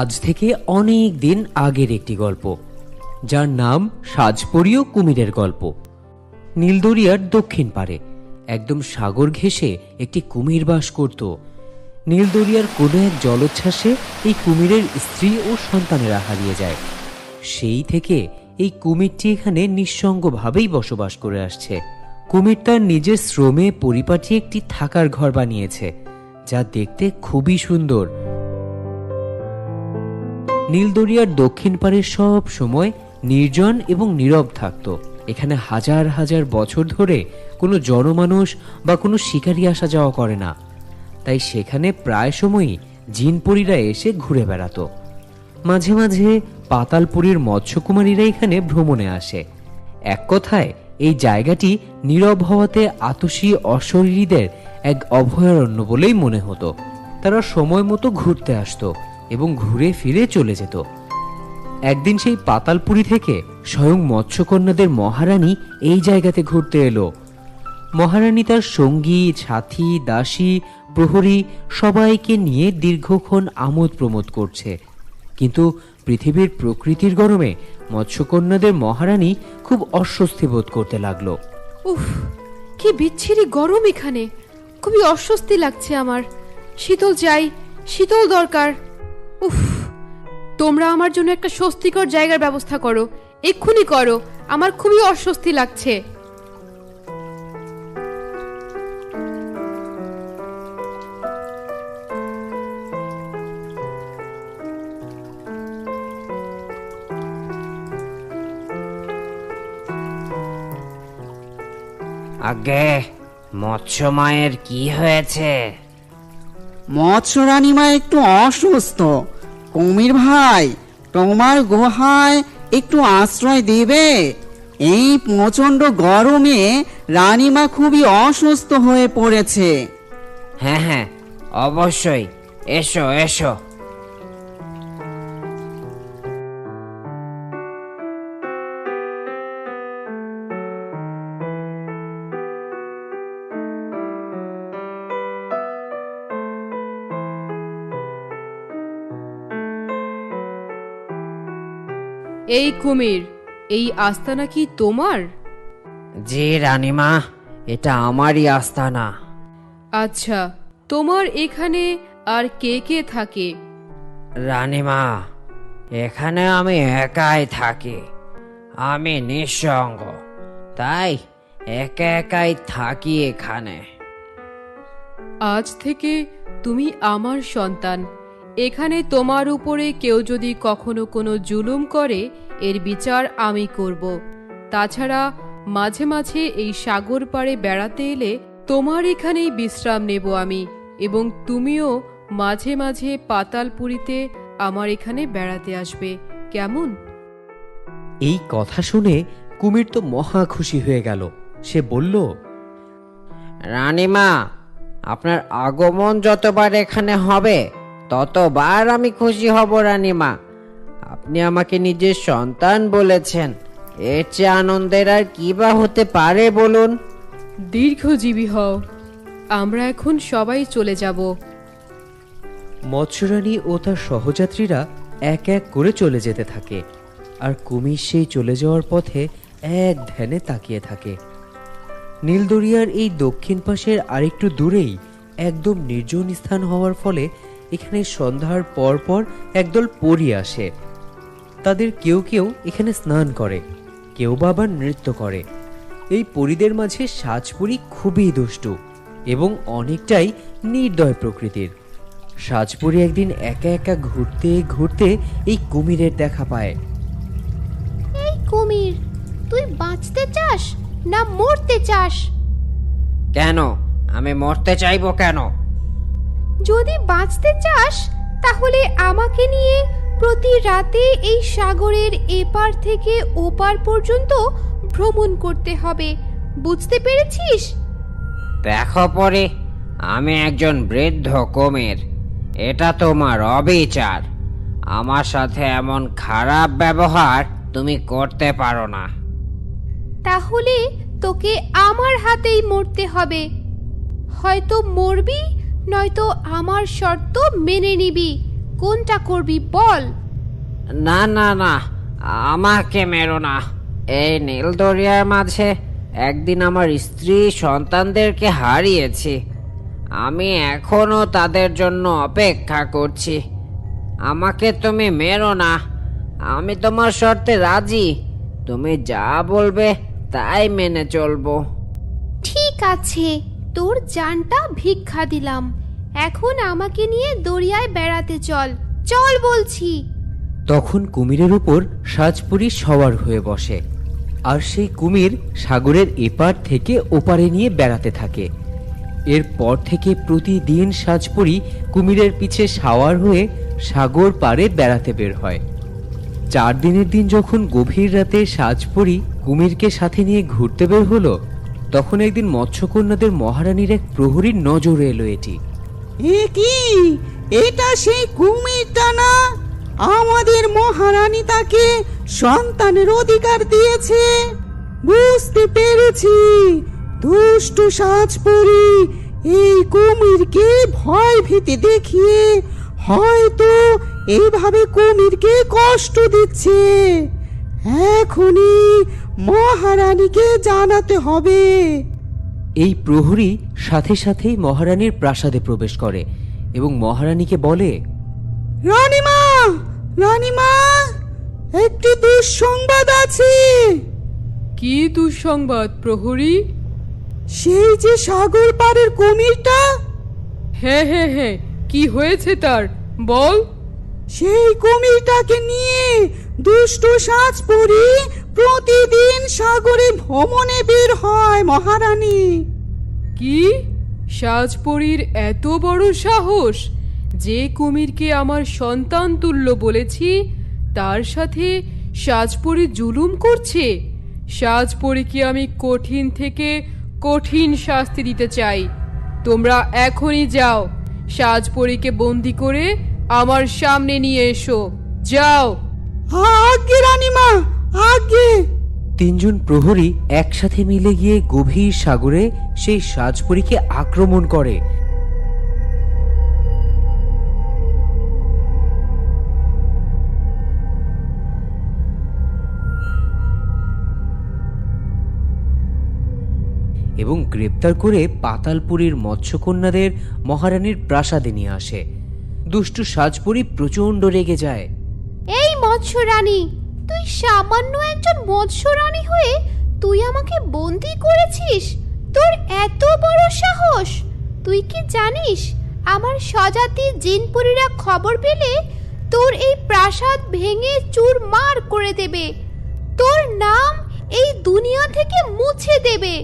আজ থেকে অনেক দিন আগের একটি গল্প, যার নাম সাজপরীয় কুমিরের গল্প। নীলদরিয়ার দক্ষিণ পারে একদম সাগর ঘেঁষে একটি কুমির বাস করত। নীলদরিয়ার কোনো এক জলোচ্ছ্বাসে এই কুমিরের স্ত্রী ও সন্তানেরা হারিয়ে যায়। সেই থেকে এই কুমিরটি এখানে নিঃসঙ্গভাবেই বসবাস করে আসছে। কুমির তার নিজের শ্রমে পরিপাটি একটি থাকার ঘর বানিয়েছে, যা দেখতে খুবই সুন্দর। নীলদরিয়ার দক্ষিণ পারে সব সময় নির্জন এবং নীরব থাকত। এখানে হাজার হাজার বছর ধরে কোনো জনমানুষ বা কোনো শিকারী আসা যাওয়া করে না। তাই সেখানে প্রায় সময়ই জিনপরীরা এসে ঘুরে বেড়াতো। মাঝে মাঝে পাতালপুরীর মৎস্যকুমারীরা এখানে ভ্রমণে আসে। এক কথায়, এই জায়গাটি নীরব হওয়াতে আতসী অশরীরীদের এক অভয়ারণ্য বলেই মনে হতো। তারা সময় মতো ঘুরতে আসতো। এবং ঘুরে ফিরে চলে যেত। একদিন সেই পাতালপুরি থেকে স্বয়ং মৎস্যকন্যাদের মহারানী এই জায়গাতে ঘুরতে এলো। মহারানী তার সঙ্গী সাথী দাসী, প্রহরী সবাইকে নিয়ে দীর্ঘক্ষণ আমোদ প্রমোদ করছে। কিন্তু পৃথিবীর প্রকৃতির গরমে মৎস্যকন্যাদের মহারানী খুব অস্বস্তি বোধ করতে লাগল। উফ, কি বিচ্ছিরি গরম এখানে। খুবই অস্বস্তি লাগছে আমার। শীতল চাই শীতল দরকার। উফ তোমরা আমার জন্য একটা স্বস্তিকর জায়গার ব্যবস্থা করো। এক্ষুনি করো আমার খুবই অস্বস্তি লাগছে। আগে মৎস্য মায়ের কি হয়েছে? মৎস্য রানীমা একটু অসুস্থ। কুমির ভাই, তোমার গুহায় একটু আশ্রয় দেবে। এই প্রচণ্ড গরমে রানীমা খুবই অসুস্থ হয়ে পড়েছে। হ্যাঁ হ্যাঁ অবশ্যই। এসো এসো। এই কুমির এই আস্তানা কি তোমার? জি রানীমা এটা আমারই আস্তানা আচ্ছা তোমার এখানে আর কে কে থাকে? রানীমা এখানে আমি একাই থাকি। আমি নিঃসঙ্গ তাই একা একাই থাকি এখানে। আজ থেকে তুমি আমার সন্তান। এখানে তোমার উপরে কেউ যদি কখনো কোনো জুলুম করে এর বিচার আমি করব। তাছাড়া মাঝে মাঝে এই সাগর পাড়ে বেড়াতে এলে তোমার এখানেই বিশ্রাম নেব আমি এবং তুমিও মাঝে মাঝে পাতালপুরিতে আমার এখানে বেড়াতে আসবে। কেমন? এই কথা শুনে কুমির তো মহা খুশি হয়ে গেল। সে বলল রানীমা আপনার আগমন যতবার এখানে হবে ততবার আমি খুশি হব রানীমা। আপনি আমাকে নিজের সন্তান বলেছেন। এর চেয়ে আনন্দের আর কি বা হতে পারে বলুন? দীর্ঘজীবী হও। আমরা এখন সবাই চলে যাব। মৎস্যরানী ও তার সহযাত্রীরা এক এক করে চলে যেতে থাকে আর কুমির সেই চলে যাওয়ার পথে এক ধ্যানে তাকিয়ে থাকে। নীলদরিয়ার এই দক্ষিণ পাশের আরেকটু দূরেই একদম নির্জন স্থান হওয়ার ফলে এখানে সন্ধ্যার পর পর একদল পরি আসে। তাদের কেউ কেউ এখানে স্নান করে কেউ বা আবার নৃত্য করে। এই পরিদের মাঝে সাজপুরি খুবই দুষ্টু এবং অনেকটাই নির্দয় প্রকৃতির। সাজপুরি একদিন একা একা ঘুরতে ঘুরতে এই কুমিরের দেখা পায়। এই কুমির তুই বাঁচতে চাস না মরতে চাস? কেন? আমি মরতে চাইব কেন? যদি বাঁচতে চাস তাহলে আমাকে নিয়ে প্রতি রাতে এই সাগরের এপার থেকে ওপার পর্যন্ত ভ্রমণ করতে হবে। বুঝতে পেরেছিস? দেখো পরে আমি একজন বৃদ্ধ কুমির। এটা তোমার অবিচার। আমার সাথে এমন খারাপ ব্যবহার তুমি করতে পারো না। তাহলে তোকে আমার হাতেই মরতে হবে। হয়তো মরবি নয়তো আমার শর্ত মেনে নিবি। কোনটা করবি বল। না না না আমাকে মেরো না। এই নীল দরিয়ার মাঝে একদিন আমার স্ত্রী সন্তানদেরকে হারিয়েছি। আমি এখনও তাদের জন্য অপেক্ষা করছি। আমাকে তুমি মেরো না। আমি তোমার শর্তে রাজি। তুমি যা বলবে তাই মেনে চলবো। ঠিক আছে। তোর জানটা ভিক্ষা দিলাম। এখন আমাকে নিয়ে দরিয়ায় বেড়াতে চল। চল বলছি। তখন কুমিরের উপর সাজপুরি সওয়ার হয়ে বসে। আর সেই কুমির সাগরের এপার থেকে ওপারে নিয়ে বেড়াতে থাকে। এরপর থেকে প্রতিদিন সাজপুরি কুমিরের পিছে সাওয়ার হয়ে সাগর পাড়ে বেড়াতে বের হয়। চার দিনের দিন যখন গভীর রাতে সাজপুরি কুমিরকে সাথে নিয়ে ঘুরতে বের হলো তখন একদিন মৎস্যকন্যাদের মহারানীর এক প্রহরীর নজরে এলো এটি। এ কি? এটা সেই কুমিরটা না আমাদের মহারানী তাকে সন্তানের অধিকার দিয়েছে। বুঝতে পেরেছি। দুষ্ট সাজপুরি, এই কুমিরকে ভয় ভীতি দেখিয়ে হয়তো এইভাবে কুমিরকে কষ্ট দিচ্ছে। এখনই মহারানীকে জানাতে হবে। এই প্রহরী সাথে সাথেই মহারানীর প্রাসাদে প্রবেশ করে এবং মহারানীকে বলে রানীমা রানীমা একটি দুঃসংবাদ আছে। কি দুঃসংবাদ প্রহরী? সেই যে সাগর পাড়ের কুমিরটা? হ্যাঁ হ্যাঁ হ্যাঁ কি হয়েছে তার? বল। সেই কুমিরটাকে নিয়ে দুষ্ট সাজ পরি প্রতিদিন সাগরে ভ্রমণে বের হয় মহারানী। কি? সাজপরীর এত বড় সাহস? যে কুমিরকে আমার সন্তান তুল্য বলেছি তার সাথে সাজপরি জুলুম করছে। সাজপরীকে আমি কঠিন থেকে কঠিন শাস্তি দিতে চাই। তোমরা এখনই যাও সাজপরিকে বন্দি করে আমার সামনে নিয়ে এসো। যাও। আগে রানীমা আগে। তিনজন প্রহরী একসাথে মিলে গিয়ে গভীর সাগরে সেই সাজপুরীকে আক্রমণ করে। এবং গ্রেপ্তার করে পাতালপুরীর মৎস্যকন্যাদের মহারানীর প্রাসাদে নিয়ে আসে। দুষ্টু সাজপুরী প্রচণ্ড রেগে যায়। এই মৎস্য রানী তুই সামান্য একজন মৎস্য রানী হয়ে তুই আমাকে বন্দি করেছিস? তোর এত বড় সাহস! তুই কি জানিস, আমার স্বজাতি জিনপুরীরা খবর পেলে তোর এই প্রাসাদ ভেঙে চুর মার করে দেবে। তোর নাম এই দুনিয়া থেকে মুছে দেবে।